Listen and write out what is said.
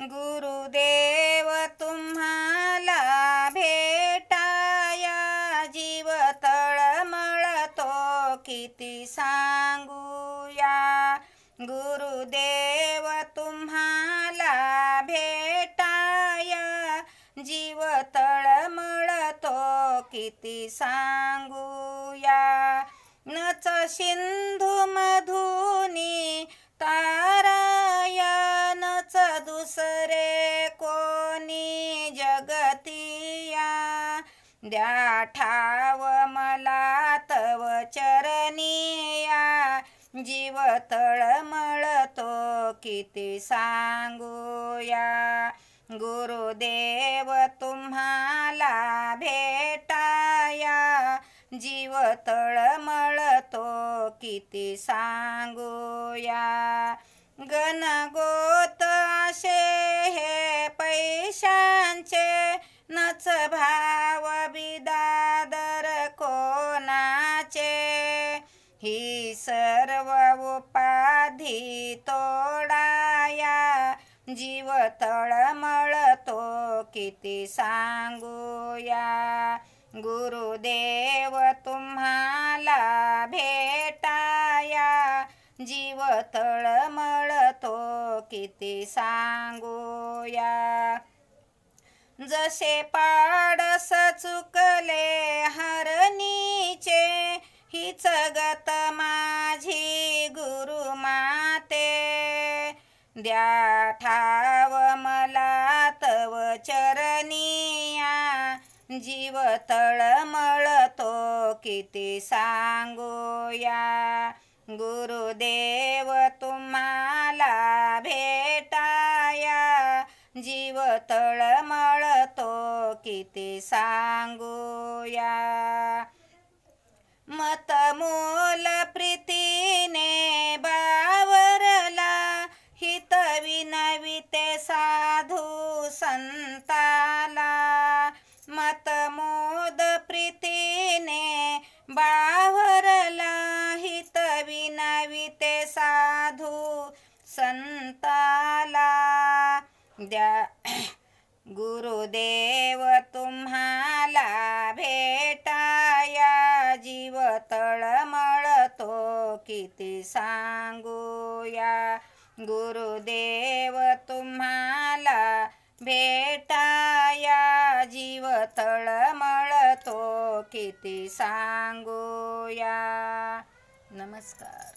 गुरुदेव तुम्हाला भेटाया जीव तळमळतो किती सांगूया. गुरुदेव तुम्हाला भेटाया जीव तळमळतो किती सांगूया. नच सिंधू मधू द्या ठाव मला तव चरणीया जीव तळमळतो किती सांगूया गुरुदेव तुम्हाला भेटाया. जीव तळमळतो किती सांगूया गणगोत असे हे पैशांचे. नच भा जीव तळमळतो किती सांगूया. गुरुदेव तुम्हाला भेटाया. जीव तळमळतो किती सांगूया. जसे पाडस चुकले हरणीचे हीच गतमा द्या ठाव मला तव चरणिया जीव तळमळतो किती सांगूया गुरुदेव तुम्हाला भेटाया. जीव तळमळतो किती सांगूया संताला मत मोद प्रीतीने बावरला हित विनविते साधू संताला. द्या गुरुदेव तुम्हाला भेटाया जीव तळमळतो किती सांगूया. गुरुदेव तुम्हाला भेटाया जीव तळमळतो किती सांगूया. नमस्कार.